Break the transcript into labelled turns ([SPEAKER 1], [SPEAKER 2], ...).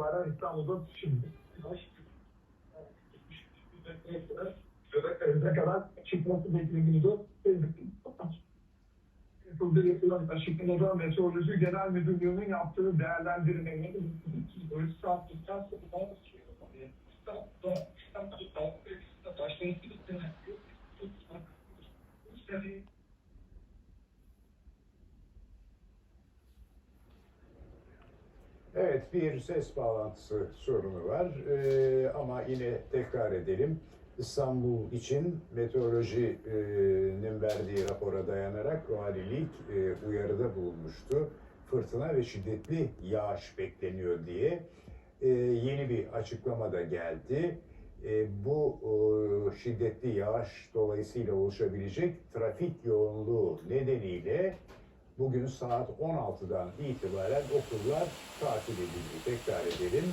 [SPEAKER 1] itibaren İstanbul'da şimdi ne kadar çıkması bekleniyordu. Yapıldığı yapılan açıklamada Meteoroloji Genel Müdürlüğü'nün yaptığı değerlendirmenin saatlikten sonra
[SPEAKER 2] Evet bir ses bağlantısı sorunu var Ee, ama yine tekrar edelim. İstanbul için meteorolojinin verdiği rapora dayanarak valilik e, uyarıda bulunmuştu. Fırtına ve şiddetli yağış bekleniyor diye Ee, yeni bir açıklama da geldi. Ee, bu e, şiddetli yağış dolayısıyla oluşabilecek trafik yoğunluğu nedeniyle Bugün saat 16'dan itibaren okullar tatil edildi. Tekrar edelim.